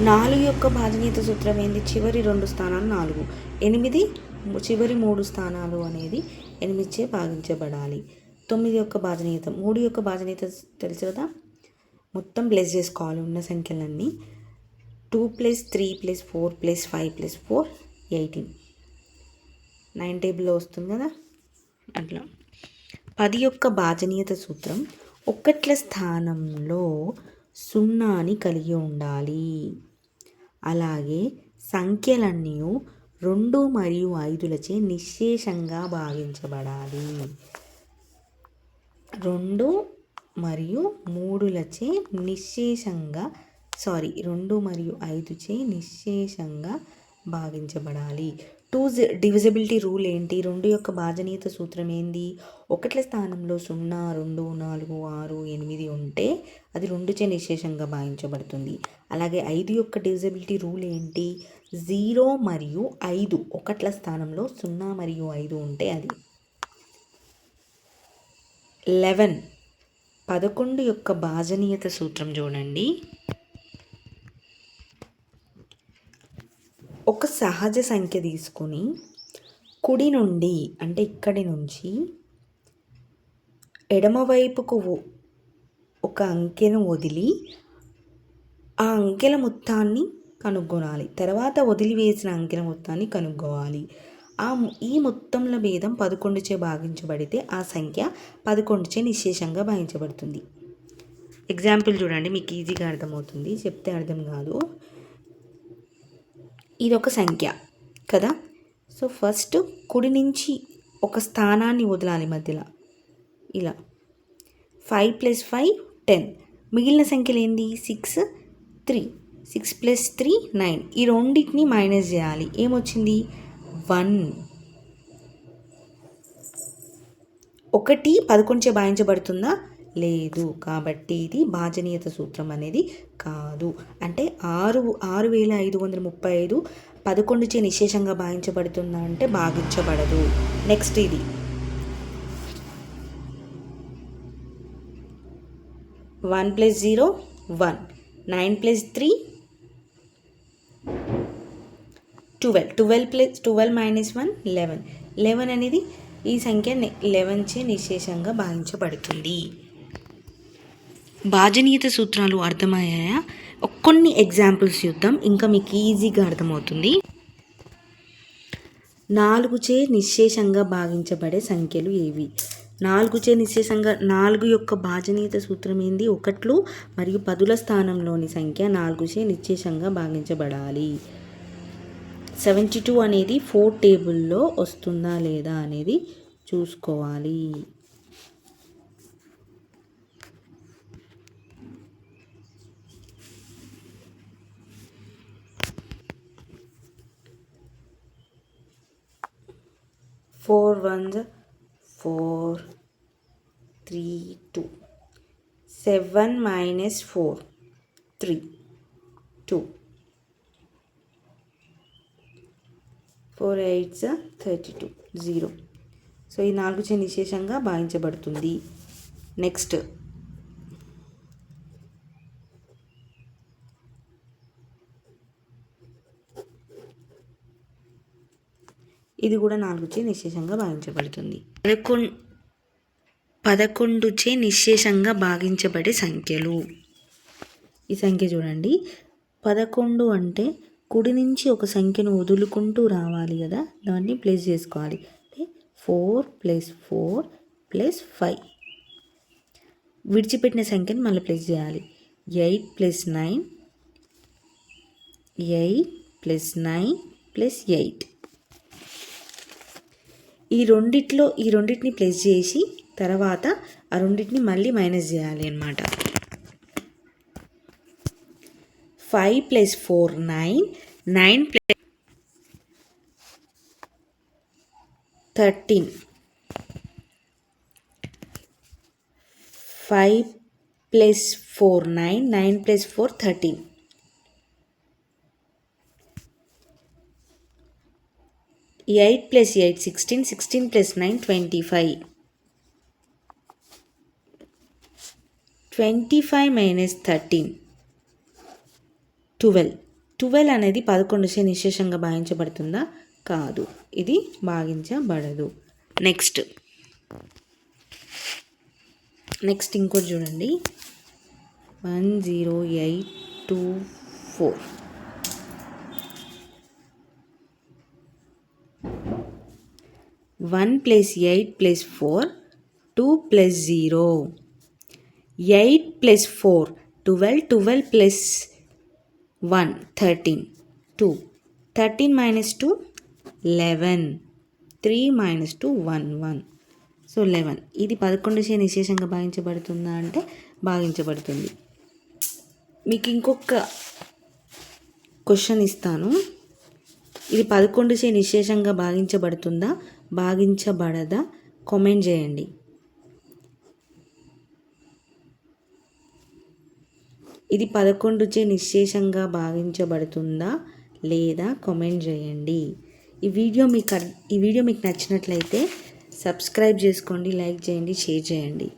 నాలుగు యొక్క భాజనీయత సూత్రం ఏంది? చివరి రెండు స్థానాలు నాలుగు. ఎనిమిది చివరి మూడు స్థానాలు అనేది ఎనిమిదిచే భాగించబడాలి. తొమ్మిది యొక్క భాజనీయత మూడు యొక్క భాజనీయత తెలుసు కదా? మొత్తం ప్లస్ చేసుకోవాలి ఉన్న సంఖ్యలన్నీ. Two plus three plus four plus five plus four eighteen. Nine టేబుల్లో వస్తుంది కదా? అట్లా. పది యొక్క భాజనీయత సూత్రం ఒకట్ల స్థానంలో సున్నాని కలిగి ఉండాలి. అలాగే సంఖ్యలన్నీ రెండు మరియు ఐదులచే నిశ్శేషంగా భావించబడాలి. రెండు మరియు మూడులచే నిశ్శేషంగా సారీ రెండు మరియు ఐదుచే నిశ్శేషంగా భావించబడాలి. టూ డివిజిబిలిటీ రూల్ ఏంటి? రెండు యొక్క భాజనీయత సూత్రం ఏంది? ఒకట్ల స్థానంలో సున్నా రెండు నాలుగు ఆరు ఎనిమిది ఉంటే అది రెండుచే నిశేషంగా భావించబడుతుంది. అలాగే ఐదు యొక్క డివిజిబిలిటీ రూల్ ఏంటి? జీరో మరియు ఐదు ఒకట్ల స్థానంలో సున్నా మరియు ఐదు ఉంటే అది లెవెన్. పదకొండు యొక్క భాజనీయత సూత్రం చూడండి. ఒక సహజ సంఖ్య తీసుకొని కుడి నుండి అంటే ఇక్కడి నుంచి ఎడమవైపుకు ఒక అంకెను వదిలి ఆ అంకెల మొత్తాన్ని కనుగొనాలి. తర్వాత వదిలివేసిన అంకెల మొత్తాన్ని కనుక్కోవాలి ఆ ఈ మొత్తంలో భేదం పదకొండుచే భాగించబడితే ఆ సంఖ్య పదకొండుచే నిశేషంగా భావించబడుతుంది ఎగ్జాంపుల్ చూడండి మీకు ఈజీగా అర్థమవుతుంది. చెప్తే అర్థం కాదు. ఇది ఒక సంఖ్య కదా? సో ఫస్ట్ కుడి నుంచి ఒక స్థానాన్ని వదలాలి మధ్యలో. ఇలా. ఫైవ్ ప్లస్ ఫైవ్ టెన్ మిగిలిన సంఖ్యలు ఏంది? Six three six plus three nine ఈ రెండింటిని మైనస్ చేయాలి. ఏమొచ్చింది? వన్ ఒకటి పదకొండుచే భావించబడుతుందా లేదు. కాబట్టి ఇది భాజనీయత సూత్రం అనేది కాదు. అంటే ఆరు ఆరు వేల ఐదు వందల ముప్పై ఐదు పదకొండుచే నిశేషంగా భావించబడుతుందా అంటే భావించబడదు. నెక్స్ట్ ఇది. One plus zero one nine plus three twelve twelve plus twelve minus one eleven eleven అనేది ఈ సంఖ్య లెవెన్ చే నిశేషంగా భావించబడుతుంది. భాజనీయత సూత్రాలు అర్థమయ్యాయా? కొన్ని ఎగ్జాంపుల్స్ చూద్దాం. ఇంకా మీకు ఈజీగా అర్థమవుతుంది. నాలుగుచే నిశ్శేషంగా భావించబడే సంఖ్యలు ఏవి? నాలుగుచే నిశ్శేషంగా నాలుగు యొక్క భాజనీయత సూత్రం ఏంది? ఒకట్లు మరియు పదుల స్థానంలోని సంఖ్య నాలుగుచే నిశ్శేషంగా భావించబడాలి. సెవెంటీ టూ అనేది ఫోర్ టేబుల్లో వస్తుందా లేదా అనేది చూసుకోవాలి. Four one four three two seven minus four three two. Four eights thirty two zero. So ఈ నాలుగు చే నిశేషంగా భావించబడుతుంది. నెక్స్ట్. ఇది కూడా నాలుగు చే నిశేషంగా భావించబడుతుంది పదకొండు పదకొండు చే నిశేషంగా భావించబడే సంఖ్యలు. ఈ సంఖ్య చూడండి. పదకొండు అంటే కుడి నుంచి ఒక సంఖ్యను వదులుకుంటూ రావాలి కదా దాన్ని ప్లేస్ చేసుకోవాలి. అంటే four plus four plus five. విడిచిపెట్టిన సంఖ్యను మళ్ళీ ప్లేస్ చేయాలి. Eight plus nine eight plus nine plus eight. ఈ రెండిట్లో ఈ రెండింటిని ప్లేస్ చేసి తర్వాత ఆ రెండింటిని మళ్ళీ మైనస్ చేయాలి అనమాట five plus four nine nine plus thirteen five plus four nine nine plus four thirteen eight plus eight sixteen sixteen plus nine twenty five. Twenty five minus thirteen twelve twelve అనేది పదకొండు చే నిశేషంగా భావించబడుతుందా కాదు. ఇది భాగించబడదు. Next next ఇంకోటి చూడండి. One zero eight two four one plus eight plus four two plus zero. Eight plus four twelve twelve plus one thirteen. Two. Thirteen minus two eleven. Three minus two one one. So eleven. ఇది పదకొండు చే నిశేషంగా భావించబడుతుందా అంటే భావించబడుతుంది. మీకు ఇంకొక question ఇస్తాను. ఇది పదకొండు చే నిశేషంగా భాగించబడుతుందా? భాగించబడదా? కామెంట్ చేయండి. ఇది పదకొండు చే నిశేషంగా భావించబడుతుందా లేదా? కామెంట్ చేయండి. ఈ వీడియో మీకు ఈ వీడియో మీకు నచ్చినట్లయితే సబ్స్క్రైబ్ చేసుకోండి లైక్ చేయండి షేర్ చేయండి.